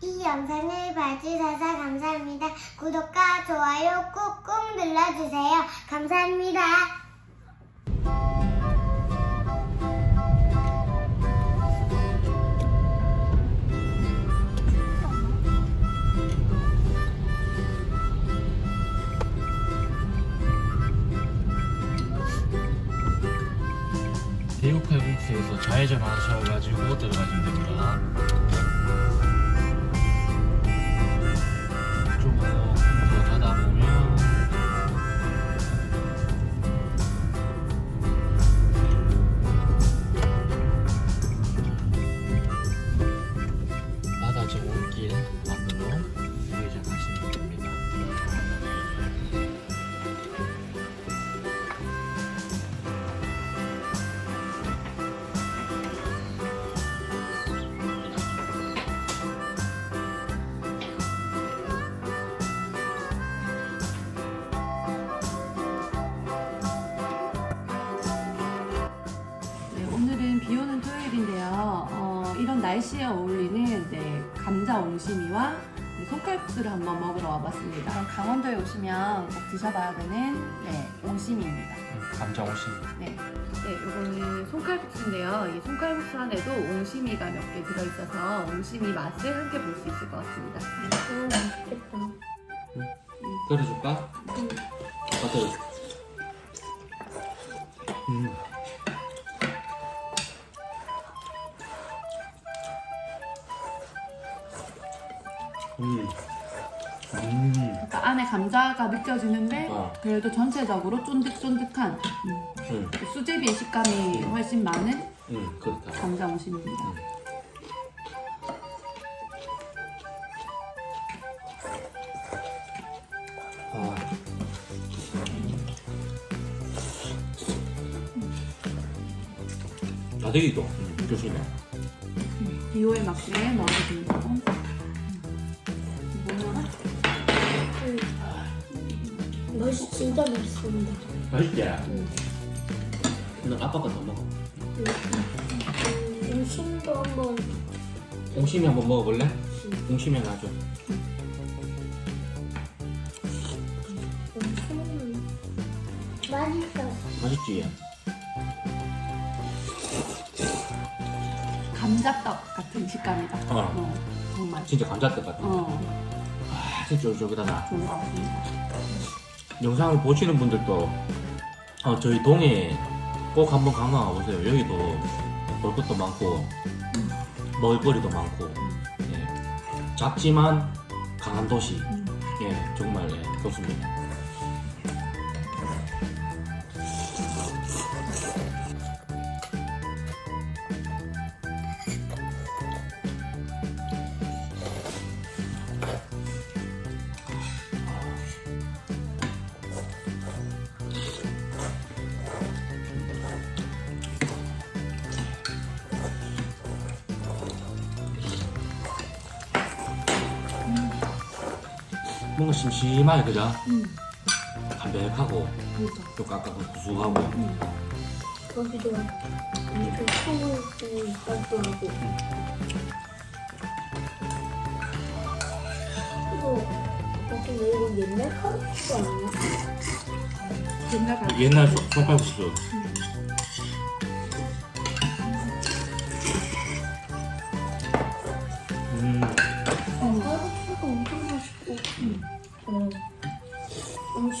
영상을 봐주셔서 감사합니다. 구독과 좋아요 꾹꾹 눌러주세요. 감사합니다. 대육 칼국수에서 좌회전 하셔가지고 들어가시면 됩니다. 날씨에 어울리는 네, 감자 옹심이와 네, 손칼국수를 한번 먹으러 와봤습니다. 강원도에 오시면 꼭 드셔봐야 되는 네, 옹심이입니다. 감자 오심. 네, 네, 이거는 손칼국수인데요. 이 손칼국수 안에도 옹심이가 몇 개 들어있어서 옹심이 맛을 함께 볼 수 있을 것 같습니다. 오, 맛있겠다. 끓여줄까? 어때? 음. 음. 음. 그러니까 안에 감자가 느껴지는데 어. 그래도 전체적으로 쫀득쫀득한 음, 음. 수제비의 식감이 훨씬 많은 음. 그렇다. 감자 옹심입니다. 아. 다대기도 음, 조심해. 비호에 맞게 넣어주시면 되고 맛이 진짜 맛있습니다. 맛있지? 너 아빠가 더 먹어. 음식도 한번 옹심이 한번 먹어볼래? 옹심이 하나 줘. 맛있어. 맛있지? 감자떡 같은 식감이다. 어. 어, 정말. 진짜 감자떡 같아. 어, 아, 진짜 쫄깃하다. 좋은 것 같습니다. 영상을 보시는 분들도 어, 저희 동해 꼭 한번 관광 와보세요. 여기도 볼 것도 많고 먹을거리도 많고 예. 작지만 강한 도시. 음. 예, 정말 예, 좋습니다. 뭔가 심심하게 그죠? 음, 담백하고 그렇죠. 또 깎아고 구수하고 음. 거기도 엄청 소금도 있었더라고. 이거 어떻게 이거 옛날 아니야? 옛날 감 옛날 손- 손칼국수 음,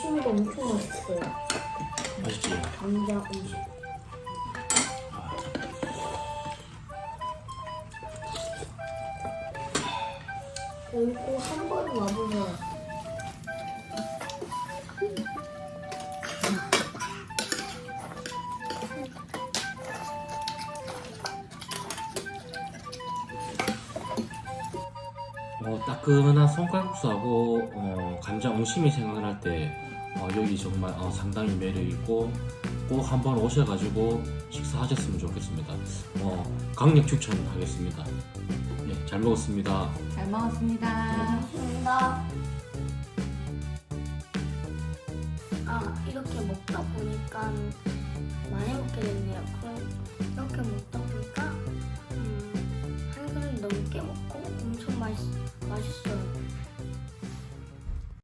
음식도 엄청 맛있어요. 맛있지? 감자 음식. 여기 꼭한번 와보세요. 어, 따끈한 손칼국수하고 어, 감자 옹심이 생각날 때 어, 여기 정말 어, 상당히 매력 있고 꼭 한번 오셔가지고 식사하셨으면 좋겠습니다. 어, 강력 추천하겠습니다. 네, 잘 먹었습니다. 잘 먹었습니다. 고맙습니다. 아, 이렇게 먹다 보니까 많이 먹게 됐네요.